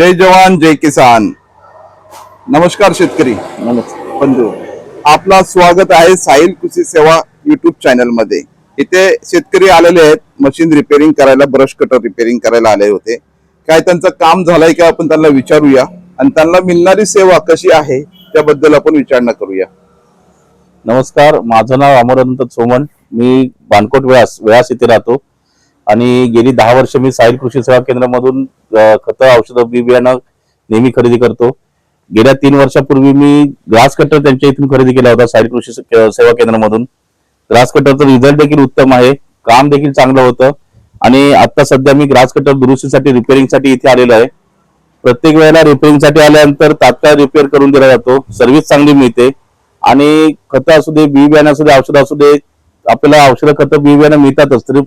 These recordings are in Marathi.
जय जवान जय किसान. नमस्कार शेतकरी. बंधू आपला स्वागत आहे साहिल कृषी सेवा युट्यूब चॅनलमध्ये. इथे शेतकरी आलेले आहेत मशीन रिपेअरिंग करायला ब्रश कटर रिपेअरिंग करायला आले होते. काय त्यांचं काम झालंय का आपण त्यांना विचारूया. आणि त्यांना मिळणारी सेवा कशी आहे त्याबद्दल आपण विचारणा करूया. नमस्कार माझं नाव अमरनंत सोमन. मी बाणकोट व्यास व्यास येथे राहतो. आणि गेली दहा वर्ष मी साहिल कृषी सेवा केंद्रामधून खतं औषधं बी बियाणं नेहमी खरेदी करतो. गेल्या तीन वर्षापूर्वी मी ग्रास कटर त्यांच्या इथून खरेदी केला होता साहिल कृषी सेवा केंद्रामधून. ग्रास कटरचं रिझल्ट देखील उत्तम आहे काम देखील चांगलं होतं आणि आता सध्या मी ग्रास कटर दुरुस्तीसाठी रिपेअरिंगसाठी इथे आलेलो आहे. प्रत्येक वेळेला रिपेअरिंगसाठी आल्यानंतर तात्काळ रिपेअर करून दिला जातो सर्व्हिस चांगली मिळते आणि खतं असू दे बी बियाणं असू दे औषधं असू दे आपल्याला औषधं खतं बी बियाणं मिळतातच तरी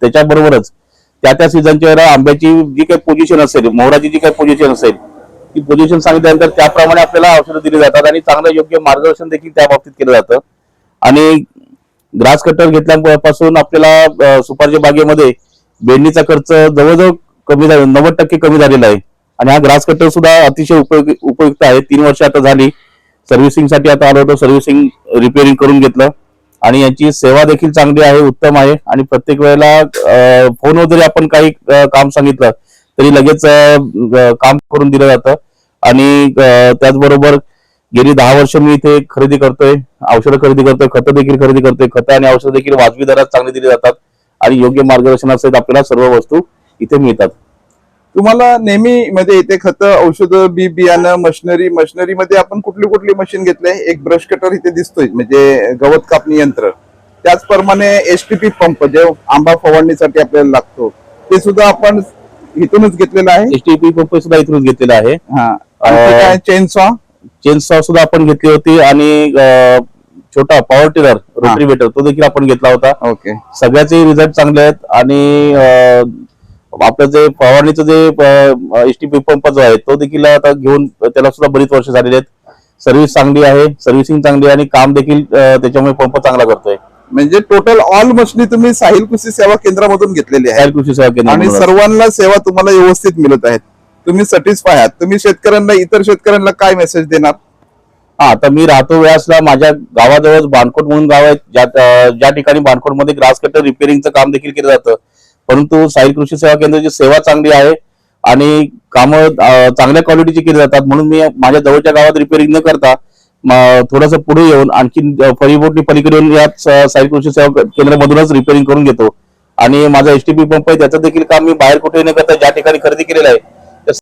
त्याच्याबरोबरच त्या त्या सीझनच्या वेळेला आंब्याची जी काही पोझिशन असेल मोहराची जी काही पोझिशन असेल ती पोझिशन सांगितल्यानंतर त्याप्रमाणे आपल्याला औषधं दिली जातात आणि चांगलं योग्य मार्गदर्शन देखील त्या बाबतीत केलं जातं. आणि ग्रास कटर घेतल्यापासून आपल्याला सुपारच्या बागेमध्ये बेंडीचा खर्च जवळजवळ कमी झाला नव्वद टक्के कमी झालेला आहे. आणि हा ग्रास कटर सुद्धा अतिशय उपयोग उपयुक्त आहे. तीन वर्ष आता झाली. सर्व्हिसिंगसाठी आता आलो होतो सर्व्हिसिंग रिपेअरिंग करून घेतलं. आणि यांची सेवा देखील चांगली आहे उत्तम आहे. आणि प्रत्येक वेळेला फोनवर जरी आपण काही काम सांगितलं तरी लगेच काम करून दिलं जातं. आणि त्याचबरोबर गेली दहा वर्ष मी इथे खरेदी करतोय औषधं खरेदी करतोय खतं देखील खरेदी करतोय. खतं आणि औषधं देखील वाजवी दरात चांगली दिली जातात आणि योग्य मार्गदर्शनासहित आपल्याला सर्व वस्तू इथे मिळतात. तुम्हाला नेहमी मध्ये इथे खतं औषधं बी बियाणं मशिनरी मशिनरी मध्ये आपण कुठली कुठली मशीन घेतले एक ब्रश कटर इथे दिसतोय म्हणजे गवत कापणी यंत्र. त्याचप्रमाणे एसटीपी पंप जे आंबा फवारणीसाठी आपल्याला लागतो ते सुद्धा आपण इथूनच घेतलेलं आहे. एचटीपी पंप सुद्धा इथूनच घेतलेला आहे. हा. चेनसॉ चेन सॉ सुद्धा आपण घेतली होती आणि छोटा पॉवर टिलर रोटरीवेटर तो देखील आपण घेतला होता. ओके सगळ्याचे रिझल्ट चांगले आहेत आणि आपलं जे फवारणीचं जे एचटीपी पंप जो आहे तो देखील आता घेऊन त्याला सुद्धा बरीच वर्ष झालेली आहेत. सर्व्हिस चांगली आहे सर्व्हिसिंग चांगली आहे आणि काम देखील त्याच्यामुळे पंप चांगला करतोय. म्हणजे टोटल ऑल मशिनी तुम्ही साहिल कृषी सेवा केंद्रामधून घेतलेली आहे कृषी सेवा आणि केंद्र सर्वांना सेवा तुम्हाला व्यवस्थित मिळत आहेत. तुम्ही सॅटिस्फाय आहात. तुम्ही शेतकऱ्यांना इतर शेतकऱ्यांना काय मेसेज देणार? हा आता मी राहतो व्यासला माझ्या गावाजवळ बाणकोट म्हणून गाव आहे. ज्या ठिकाणी बाणकोटमध्ये ग्रास कटर रिपेअरिंगचं काम देखील केलं जातं परंतु साहिल कृषी सेवा केंद्राची सेवा चांगली आहे आणि कामं चांगल्या क्वालिटीची केली जातात. म्हणून मी माझ्या जवळच्या गावात रिपेअरिंग न करता थोडस पुढे येऊन आणखी फळीबोटणी पलीकडे येऊन या साहिल कृषी सेवा केंद्रामधूनच रिपेअरिंग करून घेतो. आणि माझा एसटीपी पंप आहे त्याचं देखील काम मी बाहेर कुठे न करता ज्या ठिकाणी खरेदी केलेलं आहे